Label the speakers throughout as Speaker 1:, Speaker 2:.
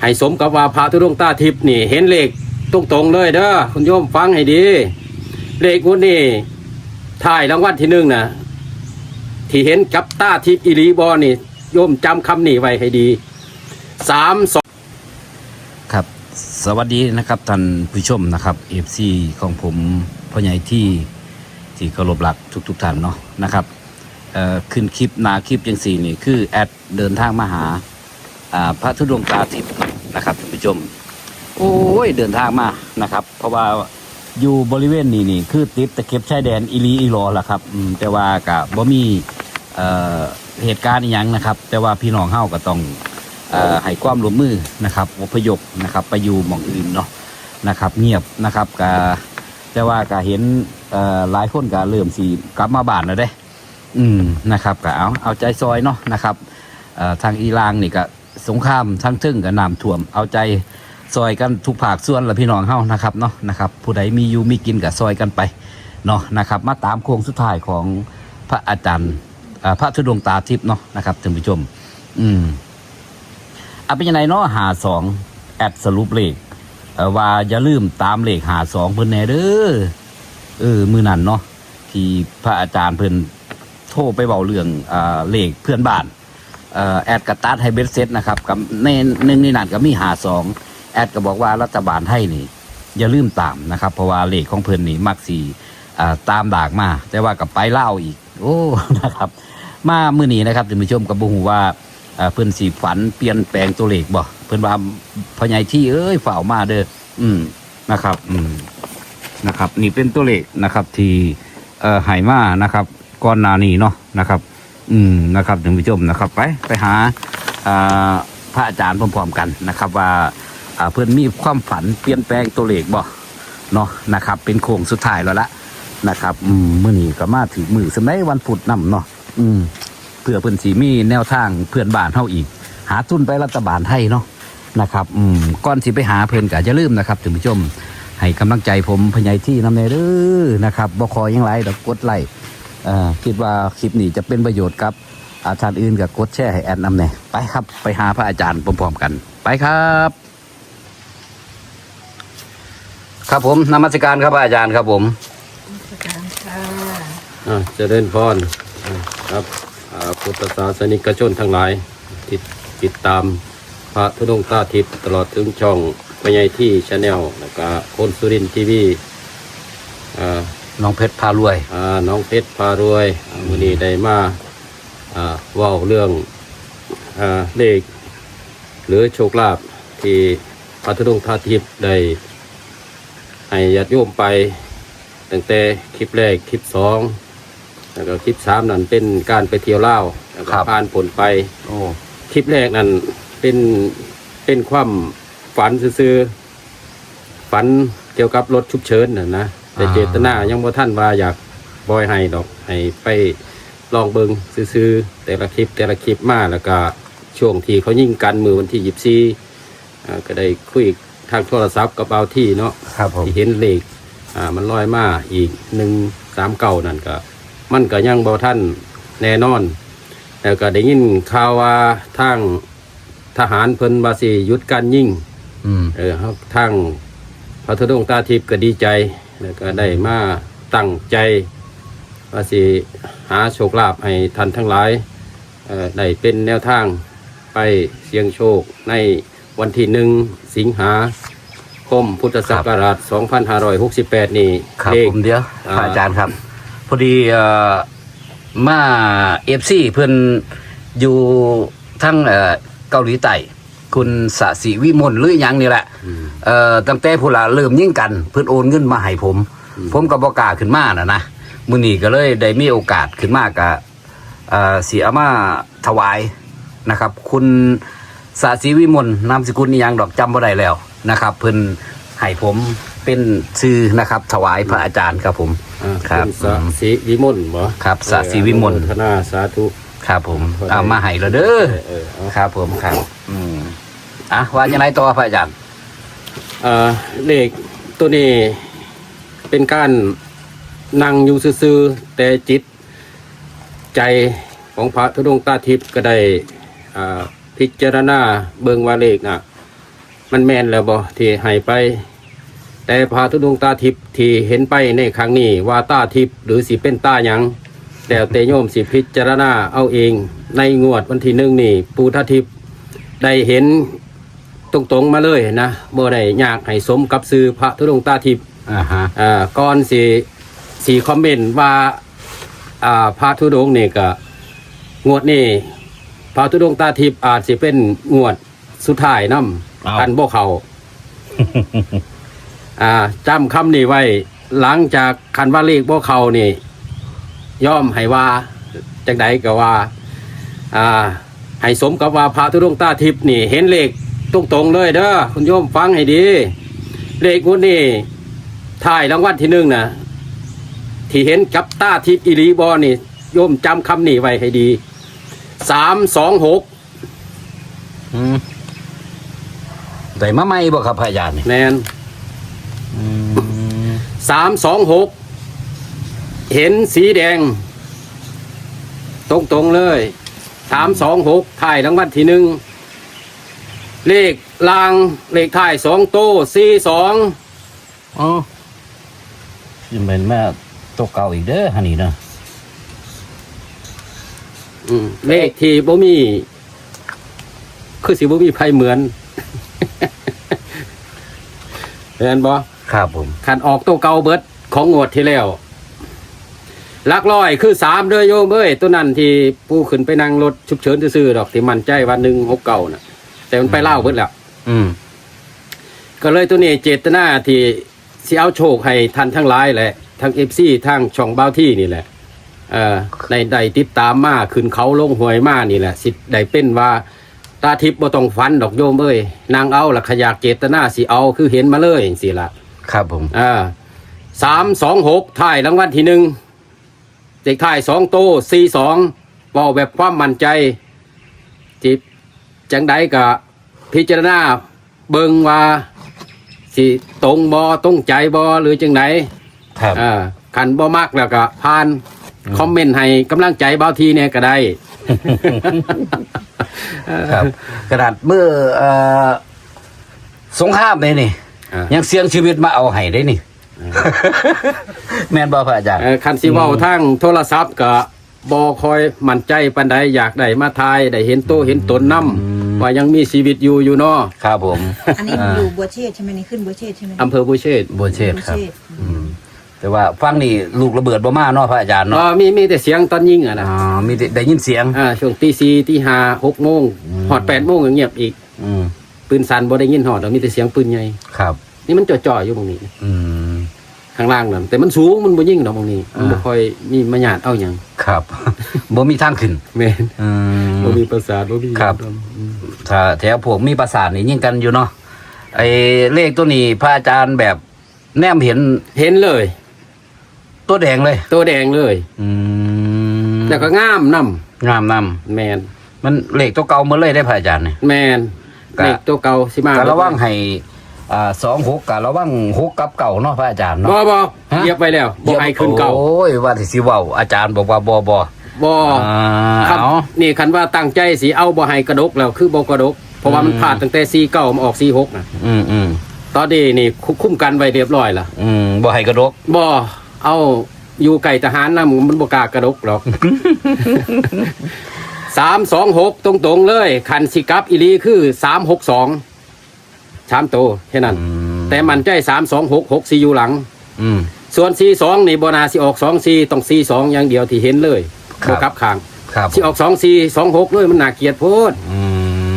Speaker 1: ให้สมกับว่าพระธุดงตาทิพย์นี่เห็นเลขตรงๆเลยเด้อคุณโยมฟังให้ดี เลขวดนี้ถ่ายรางวัลที่หนึ่งนะที่เห็นกับตาทิพย์อิริบอนี่โยมจำคำนี้ไว้ให้ดีสามสอง
Speaker 2: ครับ สวัสดีนะครับท่านผู้ชมนะครับเอฟซีของผมพ่อใหญ่ที่ที่เคารพรักทุกๆท่านเนาะนะครับเอ่อขึ้นคลิปนาคลิปยังสี่นี่คือแอดเดินทางมาหาพระธุดงตาทิพย์ นะครับท่านผู้ชม โอ้ยเดินทางมานะครับ เพราะว่าอยู่บริเวณนี้นี่คือติดตะเข็บชายแดนอีหลีอีหลอล่ะครับแต่ว่ากับบ่มีเหตุการณ์อหยังนะครับ แต่ว่าพี่น้องเฮาก็ต้องอ่อให้ความร่วมมือนะครับอพยพนะครับ ไปอยู่หม่องอื่นเนาะนะครับ เงียบนะครับกาแต่ว่าก็เห็นหลายคนก็เริ่มสีกลับมาบ้านแล้วเด้ อืมนะครับก็เอาเอาใจซอยเนาะนะครับทางอีรางนี่ก็ สงครามทั้งทึ่งกับน้ำท่วม เอาใจซอยกันทุกภาคส่วนละพี่น้องเฮานะครับเนาะนะครับผู้ใดมีอยู่มีกินกับซอยกันไปเนาะนะครับมาตามโค้งสุดท้ายของพระอาจารย์พระธุดงตาทิพย์เนาะนะครับท่านผู้ชม อืมเอาเป็นยังไงเนาะหาสองแอดสรุปเลขว่าอย่าลืมตามเลขหาสองเพิ่นแน่เด้อเออมือนั่นเนาะที่พระอาจารย์เพิ่นโทรไปเบาเรื่องอเลขเพื่อนบ้าน แอดกระตัดให้เบสเซตนะครับกับในหนึ่งในนั้นก็มีหาสองแอดก็บอกว่ารัฐบาลไทยนี่ อย่าลืมตามนะครับเพราะว่าเลขของเพิ่นนี่มักสี่ตามดากมา แต่ว่ากับไปเล่าอีก โอ้นะครับ มามื้อนี้นะครับท่านผู้ชมกับบุหูว่าเพิ่นสีฝันเปลี่ยนแปลงตัวเลขบ่เพิ่นว่าพ่อใหญ่ที่เอ้ยฝ่าวมาเด้ออืมนะครับ อืมนะครับ นี่เป็นตัวเลขนะครับ ที่เอ่อหายมานะครับ ก่อนหน้านี้เนาะนะครับ อืมนะครับท่านผู้ชมนะครับ ไปไปหาอ่าพระอาจารย์พร้อมๆกันนะครับ ว่าอ่าเพิ่นมีความฝันเปลี่ยนแปลงตัวเลขบ่เนาะนะครับ เป็นโค้งสุดท้ายแล้วละนะครับอืมมื้อนี้ก็มาถึงมือสมัยวันพุธนํเนาะอืมเพื่อเพื่อนสีมีแนวทางเพื่อนบ้านเท่าอีก หาทุนไปรัฐบาลไทยเนาะนะครับอืมก่อนสิไปหาเพื่อนก็จะลืมนะครับท่านผู้ชมให้กำลังใจผมพญายที่นำเนเด้อนะครับบคอยังไรดอกกดไลค์เอ่อ คิดว่าคลิปนี้จะเป็นประโยชน์กับ อาจารย์อื่นกับกดแชร์ให้แอดนำเน่ไปครับไปหาพระอาจารย์พร้อมๆกัน ไปครับ ครับผมนมัสการครับอาจารย์ครับผม
Speaker 3: การค่ะ
Speaker 1: อ่าเจะเล่นพรอ่าครับพุทธศาสนิกชนทั้งหลายที่ติดตามพระธุดงค์ตาทิพย์ตลอดถึงช่องพญายที่ชาแนลแล้วก็คนสุรินทีวีอ่า
Speaker 2: น้องเพชรพารวย
Speaker 1: อ่าน้องเพชรพารวยอ่าวันนี้ได้มาอ่าเว่าเรื่องอ่าเลข หรือโชคลาภที่พระธุดงค์ตาทิพย์ได้ให้ญาติโยมไปตั้งแต่คลิปแรกคลิปสองแล้วก็คลิปสามนั่นเป็นการไปเที่ยวเล่าวแล้วก็
Speaker 2: ครับ
Speaker 1: ผ่านผลไป
Speaker 2: โอ้
Speaker 1: คลิปแรกนั่นเป็นเป็นความฝันซื่อๆฝันเกี่ยวกับรถฉุกเฉินน่ะนะ แต่เจตนายังบ่ท่านว่าอยากบอยให้ดอกให้ไปลองเบิงซื่อๆแต่ละคลิปแต่ละคลิปมาแล้วก็ช่วงที่เขายิงกันมือวันที่ยิบซีก็ได้คุยทางโทรศัพท์กับเบาที่เนาะ
Speaker 2: ครับผม
Speaker 1: ที่เห็นเลขอ่ามันลอยมาอีกหนึ่งสามเก่านั่นก็ มันก็ยังบ่ท่านแน่นอน แล้วก็ได้ยินข่าวว่าทางทหารเพิ่นบาสิหยุดการยิง
Speaker 2: อืม
Speaker 1: เออครับทางพระธุดงค์ตาทิพย์ก็ดีใจ แล้วก็ได้มาตั้งใจว่าสิหาโชคลาภให้ท่านทั้งหลายเอ่อได้เป็นแนวทางไปเสี่ยงโชคในวันที่หนึ่งสิงหาคมพุทธศักราช 2568 นี่
Speaker 2: ครับ
Speaker 1: เลข
Speaker 2: ผมเดี๋ยว
Speaker 1: อ่า
Speaker 2: พระอาจารย์ครับ พอดีเอ่อมาเอฟซีเพื่อนอยู่ทั้งเอ่อเกาหลีใต้ คุณสสิวิมลหรือหยังนี่แหละ
Speaker 1: อืม
Speaker 2: เอ่อตั้งแต่ผู้ละเริ่มยิ่งกัน เพื่อนโอนเงินมาให้ผม ผมก็บอกล้าขึ้นมานะนะมื้อนี้ก็เลยได้มีโอกาสขึ้นมากะเอ่อสีเอามาถวายนะครับ คุณสาสีวิมลนามสกุลนี่ยังดอกจำบ่ได้แล้วนะครับ เพิ่นให้ผมเป็นชื่อนะครับ ถวายพระอาจารย์ครับผม
Speaker 1: อ่า
Speaker 2: ครับ
Speaker 1: ณสะสิวิมลบ่
Speaker 2: ครับสะสิวิมล
Speaker 1: อนุโธนาสาธุ
Speaker 2: ครับผม
Speaker 1: พอได้
Speaker 2: เอามาให้แล้วเด้อ
Speaker 1: เออเออเอา
Speaker 2: ครับผมครับอืม อะว่ายังไงต่อพระอาจารย์
Speaker 1: อ่าเลขตัวนี้เป็นการนั่งอยู่ซื่อๆแต่จิตใจของพระธุดงค์ตาทิพย์ก็ได้อ่าพิจารณาเบิงว่าเลขน่ะ มันแม่นแล้วบ่ที่ให้ไป แต่พาทุดงค์ตาทิพย์ที่เห็นไปในครั้งนี้ว่าตาทิพย์หรือสิเป็นตาหยังแต่เตโยมสิพิจารณาเอาเอง ในงวดวันที่หนึ่งนี่ปูทาทิพย์ได้เห็น ตรงๆมาเลยนะบ่ได้ยากให้สมกับซื้อพระธุดงค์ตาทิพย์
Speaker 2: อ่าฮะ
Speaker 1: อ่าก่อนสีสีคอมเมนต์ว่าอ่าพระธุดงค์นี่ก็งวดนี่พระธุดงค์ตาทิพย์อาจสิเป็นงวดสุดท้ายนํกันบ่เขาอ่าจำคำนี้ไว้ หลังจากคันว่าเลขบ่เขานี่ ย่อมให้ว่าจังใดก็ว่า อ่าให้สมกับว่าพระธุดงค์ตาทิพย์นี่ เห็นเลข ตรงๆเลยเด้อคุณโยมฟังให้ดี เลขงวดนี้ถ่ายรางวัลที่หนึ่งนะที่เห็นกับตาทิพย์อิริบอนี่โยมจำคำนี้ไว้ให้ดีสามสองหก
Speaker 2: อืมได้มาใหม่บ่ครับพระอาจารย์นี่
Speaker 1: แนน
Speaker 2: อืม
Speaker 1: สามสองหกเห็นสีแดงตรงตรงๆเลยสามสองหกถ่ายรางวัลที่หนึ่ง เลขลางเลขถ่ายสองโต้สี่สอง
Speaker 2: อ๋อยังเป็นแม่ตัวเก่าอีกเด้อฮันนี่เนาะ
Speaker 1: อืมเลขที่บ่มี คือสิบ่มีไพ่เหมือน เห็นบ่
Speaker 2: ครับผม
Speaker 1: ขันออกตัวเก่าเบิดของงวดที่แล้วหลักร้อยคือสามเด้อโยมเอ้ยตัวนั้นที่ผู้ขึ้นไปนั่งรถฉุกเฉินซื่อๆดอกที่มันใจวันหนึ่งหกเก่าน่ะ แต่มันไปเล่าเบิดแล้ว
Speaker 2: อืม
Speaker 1: ก็เลยตัวนี้เจตนาที่สิเอาโชคให้ท่านทั้งหลายแหละทั้งเอฟซีทั้งช่องเบ้าที่นี่แหละเอ่อในใดติดตามมาขึ้นเขาลงหวยมานี่แหละ สิได้เป็นว่าตาทิพย์บ่ต้องฟันดอกโยมเอ้ยนางเอาละขยากเจตนาสิเอาคือเห็นมาเลยสิละ
Speaker 2: ครับผม
Speaker 1: อ่าสามสองหกถ่ายรางวัลที่หนึ่งเด็กถ่ายสองโตสี่สองบอกแบบความมั่นใจจิบ จังใดกะพิจารณาเบิงว่าสิตรงบอตรงใจบอหรือจังไหน
Speaker 2: ครับ
Speaker 1: อ่าขันบอมากแล้วก็ผ่านคอมเมนต์ให้กำลังใจเบาทีเนี่ยก็ได้
Speaker 2: ครับกระดาษเมื่อเอ่อสงครามเลยนี่
Speaker 1: อ่า
Speaker 2: ยังเสี่ยงชีวิตมาเอาให้ได้นี่ แม่นบ่พระอาจารย์
Speaker 1: เอ่อคันสิเว้าทางโทรศัพท์ก็บอคอยมั่นใจปันใดอยากได้มาทายได้เห็นโตวเห็นตนนํ ว่ายังมีชีวิตอยู่อยู่เนาะ
Speaker 2: ครับผม
Speaker 3: อันนี้อยู่บัวเชษใช่ไหมนี่ขึ้นบัวเชษใช่ไหม
Speaker 1: อำเภอบุเชษ
Speaker 2: บัวเชษครับ
Speaker 3: บัวษ
Speaker 2: อืมแต่ว่าฟังนี่ลูกระเบิดบ่มาเนาะพระอาจารย์
Speaker 1: อ๋
Speaker 2: เนาะ
Speaker 1: อมีมีแต่เสียงตอนยิงอะนะ
Speaker 2: อ๋อมีแต่ได้ยินเสียง
Speaker 1: อ่าช่วงตีสี่ตีห้าหกโมง
Speaker 2: อืม
Speaker 1: หอดแปดโมงก็เงียบอีก
Speaker 2: อืม
Speaker 1: ปืนสันบ่ได้ยินหอดแล้วมีแต่เสียงปืนใหญ่
Speaker 2: ครับ
Speaker 1: นี่มันจ่อๆอยู่ตรงนี้
Speaker 2: อืม
Speaker 1: ข้างล่างนั่นแต่มันสูงมันบ่ยิงดอกตรงนี้มันบ่
Speaker 2: อ่า
Speaker 1: ค่อยมีมาหยาดเอาหยัง
Speaker 2: ครับบ่มีทางขึ้น
Speaker 1: แม่น
Speaker 2: อืม
Speaker 1: บ่มีประสาทบ่มี
Speaker 2: ครับ
Speaker 1: อืม
Speaker 2: ถ้าแถวพวกมีประสาทนี่ยิ่งกันอยู่เนาะไอ้เลขตัวนี้พระอาจารย์แบบแนมเห็น
Speaker 1: เห็นเลย
Speaker 2: ตัวแดงเลย
Speaker 1: ตัวแดงเลย
Speaker 2: อืม
Speaker 1: แล้วก็งามนํ
Speaker 2: งามน
Speaker 1: แม่นำ
Speaker 2: มันเลขตัวเก่าหมาเลยได้พระอาจารย์เนี่ย
Speaker 1: แม่น
Speaker 2: กะ
Speaker 1: เลขตัวเก่าสิมา
Speaker 2: การระวังให้อ่าสองหกการระวังหกกับเก่าเนาะพระอาจารย์
Speaker 1: บ่
Speaker 2: เนาะ
Speaker 1: บ่
Speaker 2: ฮะ
Speaker 1: เหยียบไปแล้วบ่ให้ขึ้นเก่า
Speaker 2: โอ้ยว่าที่สิเว้าอาจารย์บอกว่าบ่บ่
Speaker 1: บ่
Speaker 2: อ่า
Speaker 1: ครับ
Speaker 2: เอา
Speaker 1: นี่คันว่าตั้งใจสิเอาบ่ให้กระดกแล้วคือบ่กระดก เพราะว่ามัน
Speaker 2: อืม
Speaker 1: ผ่านตั้งแต่4 9มาออก4 6นะ
Speaker 2: อืมอืม
Speaker 1: ตอนนี้นี่คุคุ้มกันไว้เรียบร้อยละ
Speaker 2: อืมบ่ให้กระดก
Speaker 1: บ่เอาอยู่ไก่ทหารนะมันบ่กล้ากระดกหรอกสามสองหกตรงๆเลยคันสิกลับอีหลีคือสามหกสองสามโตวแค่นั้น
Speaker 2: อืม
Speaker 1: แต่มันใจสามสองหกหกสี่อยู่หลัง
Speaker 2: อืม
Speaker 1: ส่วนสี่สองนี่บนาสิออกสองสี่ต้องสี่สองอย่างเดียวที่เห็นเลย
Speaker 2: ครับ
Speaker 1: บ่กลับข้าง
Speaker 2: ครับ
Speaker 1: สิออกสองสี่สองหกเลยมันน่าเกลียดโพด
Speaker 2: อื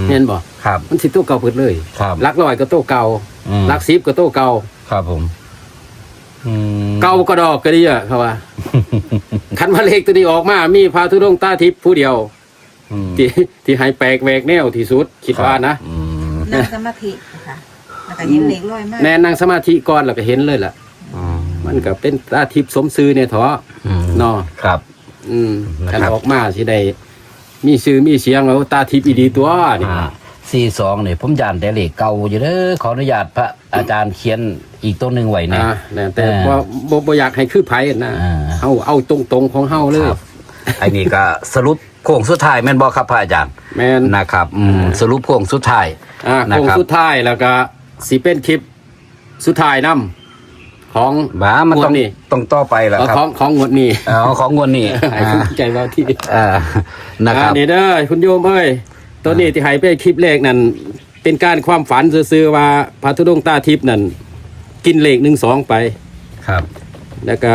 Speaker 2: ม
Speaker 1: เห็นบ่
Speaker 2: ครับ
Speaker 1: มันสิตัวเก่าเปิดเลย
Speaker 2: ครับ
Speaker 1: หลักร้อยก็ตัวเก่า
Speaker 2: อืม
Speaker 1: หลักสิบก็ตัวเก่า
Speaker 2: ครับผมอืม
Speaker 1: เก่าก็ดอกก็ดีอะเขาว่า คันว่าเลขตัวนี้ออกมา มีพาทุดงค์ตาทิพย์ผู้เดียว
Speaker 2: อืม
Speaker 1: ที่ที่ให้แปลกแหวกแนวที่สุดคิดว่านะ
Speaker 2: อืม
Speaker 3: นั่งสมาธินะคะแล้วก็เห็นเหล็กลอยมาก
Speaker 1: แน่นั่งสมาธิก่อนแล้วก็เห็นเลยล่ะ
Speaker 2: อืม
Speaker 1: มันก็เป็นตาทิพย์สมซื้อเนี่ยเถอะ
Speaker 2: อืม
Speaker 1: เนาะ
Speaker 2: ครับ
Speaker 1: อืม
Speaker 2: นะ
Speaker 1: คัน
Speaker 2: ครับ
Speaker 1: ออกมาสิได้มีชื่อมีเสียงแล้วตาทิพย์อีดีตัวนี่
Speaker 2: อ่าสี่สองเนี่ยผมยานแต่เลขเก่าอยู่เด้อขออนุญาตพระอาจารย์เขียนอีกตัวหนึ่งไว้นะ
Speaker 1: อ่าแต่แต่
Speaker 2: เออ
Speaker 1: ว่าบ่บ่อยากให้คือไผนะ
Speaker 2: อ่า
Speaker 1: เอาเอาตรงๆของเฮาเลย
Speaker 2: ครับไอ้นี่ก็สรุปโค้งสุดท้ายแม่นบ่ครับพระอาจารย์
Speaker 1: แมน
Speaker 2: นะครับอืมสรุปโค้งสุดท้าย
Speaker 1: อ่า
Speaker 2: นะ
Speaker 1: โค้ง
Speaker 2: ครับ
Speaker 1: สุดท้ายแล้วก็สิเป็นคลิปสุดท้ายนํ ของ
Speaker 2: บ้ามันต้อง
Speaker 1: งวดนี้
Speaker 2: ต้องต่อไปแหละ
Speaker 1: เอ่อ
Speaker 2: ครับ
Speaker 1: ของของงวดนี้
Speaker 2: เอาของงวดนี้
Speaker 1: ให้คุณใจเราที่
Speaker 2: อ่านะครับ
Speaker 1: อ่านี่เด้อคุณโยมเอ้ยตัวนี้ที่ให้ไปคลิปแรกนั่นเป็นการความฝันซื่อๆว่าพระธุดงค์ตาทิพย์นั่นกินเลขหนึ่งสองไป
Speaker 2: ครับ
Speaker 1: แล้วก็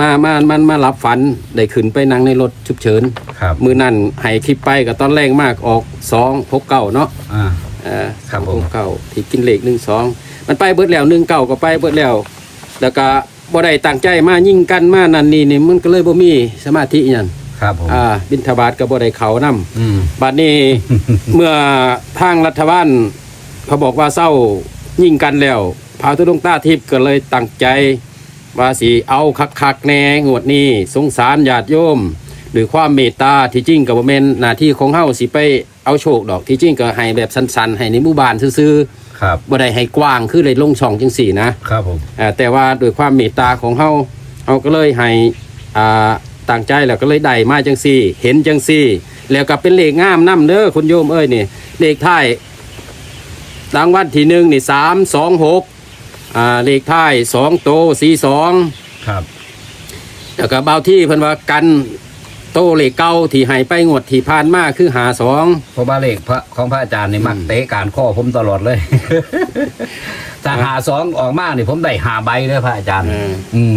Speaker 1: มามามันมารับฝันได้ขึ้นไปนั่งในรถฉุกเฉิน
Speaker 2: ครับ
Speaker 1: มือนั่นให้คลิปไปก็ตอนแรกมากออกสองพกเก้าเนาะ
Speaker 2: อ่า
Speaker 1: เออ
Speaker 2: ครับผม
Speaker 1: พกเก้าที่กินเลขหนึ่งสอง มันไปเบิดแล้วหนึ่งเก้าก็ไปเบิดแล้ว แล้วก็บ่ได้ตั้งใจมายิ่งกันมานั่นนี่นี่มันก็เลยบ่มีสมาธิอหย่าง
Speaker 2: ครับผม
Speaker 1: อ่าบินทบาทก็บ่ได้เขานำ
Speaker 2: อืม
Speaker 1: บัดนี้เมื่อทางรัฐบาลเขาบอกว่าเศร้ายิ่งกันแล้วพระธุดงค์ตาทิพย์ก็เลยตั้งใจว่าสีเอาคักๆแน่งวดนี้สงสารญาติโยมหรือความเมตตาที่จริงกับบ่แม่นหน้าที่ของเฮาสิไปเอาโชคดอกที่จริงก็ให้แบบสั้นๆให้ในหมู่บ้านซื่อ
Speaker 2: ครับ
Speaker 1: ๆบ่ได้ให้กว้างคือเลยลงช่องจังสี่นะ
Speaker 2: ครับผม
Speaker 1: อ่าแต่ว่าโดวยความเมตตาของเฮาเฮาก็เลยให้อ่าต่างใจแล้วก็เลยได้มาจังซี่ เห็นจังซี่ แล้วก็เป็นเลขงามนํเด้อคุณโยมเอ้ยนี่เลขท้ายรางวัลที่หนึ่งนี่สามสองหกอ่าเลขท้ายสองโตสี่สอง
Speaker 2: ครับ
Speaker 1: แล้วก็เบาที่เพิ่นว่ากัน โตเลขเก้าที่ให้ไปงวดที่ผ่านมาคือหาสอง
Speaker 2: เพราะว่าเลขพระของพระอาจารย์นี่มักเตะการข้อผมตลอดเลย ถ้าหาสองออกมานี่ผมได้หาใบเลยพระอาจารย์อืม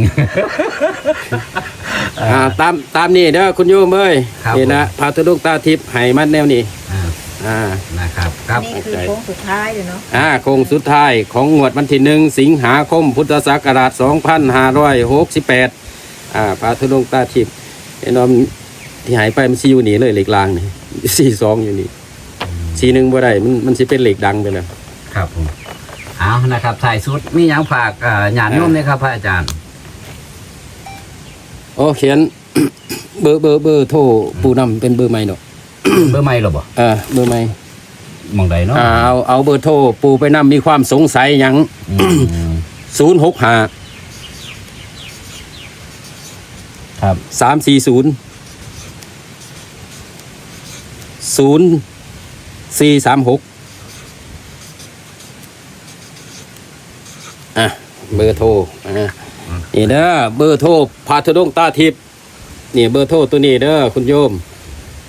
Speaker 1: อ่าตามตามนี่เด้อคุณโยมเอ้ย
Speaker 2: ครับ
Speaker 1: นี่นะพระธุดงค์ตาทิพย์ให้มันแนวนี้
Speaker 2: อ่า
Speaker 1: อ่า
Speaker 2: นะครับครับ
Speaker 3: นี่คือโค้งสุดท้ายเลยเนาะ
Speaker 1: อ่าโคงสุดท้ายของงวดวันที่หนึ่งสิงหาคมพุทธศักราช 2568อ่าพระธุดงค์ตาทิพย์ไอ้น้อม ที่หายไปมันซีอยู่นี่เลยเหล็กลางนี่สี่สองอยู่นี่สีหนึ่งบ่ได้มันมันสิเป็นเหล็กดังไปแล้ว
Speaker 2: ครับผมเอานะครับถ่ายสุดมีหยังฝากอ่าหยาดโยมเนี่ยครับพระอาจารย์
Speaker 1: โอ้เขียน เบอร์เบอร์เบอร์โทรปูนำเป็นเบอร์ใหม่เนาะ
Speaker 2: เบอร์ไม่หรอบ่
Speaker 1: เออเบอร์ใหม่
Speaker 2: มองใดเนาะ
Speaker 1: อ่าเอาเอาเบอร์โทรปูไปนำมีความสงสัยหยัง
Speaker 2: อืม
Speaker 1: ศูนย์หกห้า
Speaker 2: ครับ
Speaker 1: สามสี่ศูนย์ ศูนย์สี่สามหกอะเบอร์โทรอะนี่เด้อเบอร์โทรพาธุดงค์ตาทิพย์นี่เบอร์โทรตัวนี้เด้อคุณโยม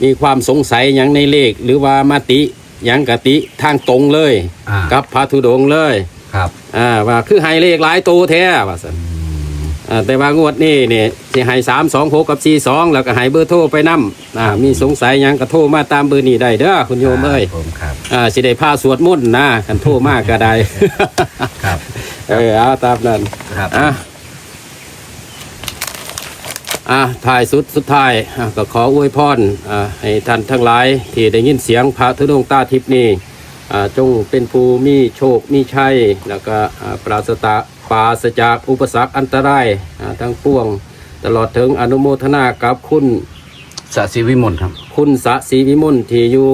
Speaker 1: มีความสงสัยหยังในเลข หรือว่ามาติหยังกติทางตรงเลย
Speaker 2: อ่า
Speaker 1: กับพาธุดงค์เลย
Speaker 2: ครับ
Speaker 1: อ่าว่าคือให้เลขหลายตัวแท้ว่าสันอ่า แต่ว่างวดนี้เนี่ยสิให้สามสองหกกับสี่สองแล้วก็ให้เบอร์โทรไปนํอ่ามีสงสัยหยังก็โทรมาตามเบอร์นี้ได้เด้อคุณโยมเอ้ย
Speaker 2: ครับผมครับ
Speaker 1: อ่าสิได้พาสวดมนต์นะคันโทรมากก็ได้
Speaker 2: ครับ
Speaker 1: เออเอาตามนั้น
Speaker 2: ครับ
Speaker 1: อะอะถ่ายสุดสุดท้ายอะก็ขออวยพรอ่าให้ท่านทั้งหลาย ที่ได้ยินเสียงพระธุดงค์ตาทิพย์นี้อ่าจงเป็นผู้มีโชคมีชัยแล้วก็อ่าปราศจาก ปราศจากอุปสรรคอันตรายอ่าทั้งปวง ตลอดถึงอนุโมทนากับคุณ
Speaker 2: สศิวิมลครับ
Speaker 1: คุณสะศรีวิมลที่อยู่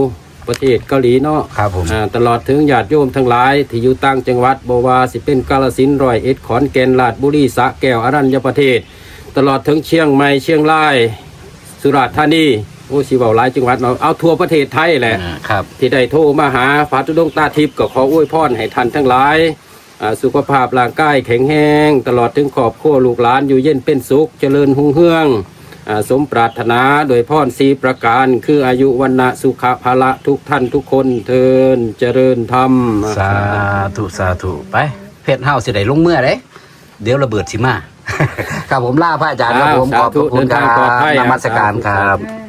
Speaker 1: ประเทศเกาหลีเนาะ
Speaker 2: ครับผม
Speaker 1: อ่าตลอดถึงญาติโยมทั้งหลาย ที่อยู่ต่างจังหวัดบวาสิเป็นกาลสินธุ์ร้อยเอ็ดขอนแก่นลาดบุรีสระแก้วอรัญญประเทศ ตลอดถึงเชียงใหม่เชียงราย สุราษฎร์ธานีโอ้สิเบาหลายจังหวัดเนาะเอาทั่วประเทศไทยแหละ
Speaker 2: อ่าครับ
Speaker 1: ที่ได้โทรมาหาพระธุดงค์ตาทิพย์ก็ขออวยพรให้ท่านทั้งหลายอ่า สุขภาพร่างกายแข็งแรงตลอดถึงครอบครัวลูกหลานอยู่เย็นเป็นสุขเจริญหุ่งเฮืองอ่าสมปรารถนาโดยพรสีประการ คืออายุวันนะสุขภาละทุกท่านทุกคนเทินเจริญธรรม
Speaker 2: สาธุ สาธุ ไป เพชรเฮาสิได้ลงเมื่อเด้เดี๋ยวระเบิดสิมา ครับผมลาพระอาจารย์ครับผมขอบพระคุณครั
Speaker 1: เดินทางปลอดภั
Speaker 2: บ
Speaker 1: ย
Speaker 2: นมัสการครับ
Speaker 3: อ่า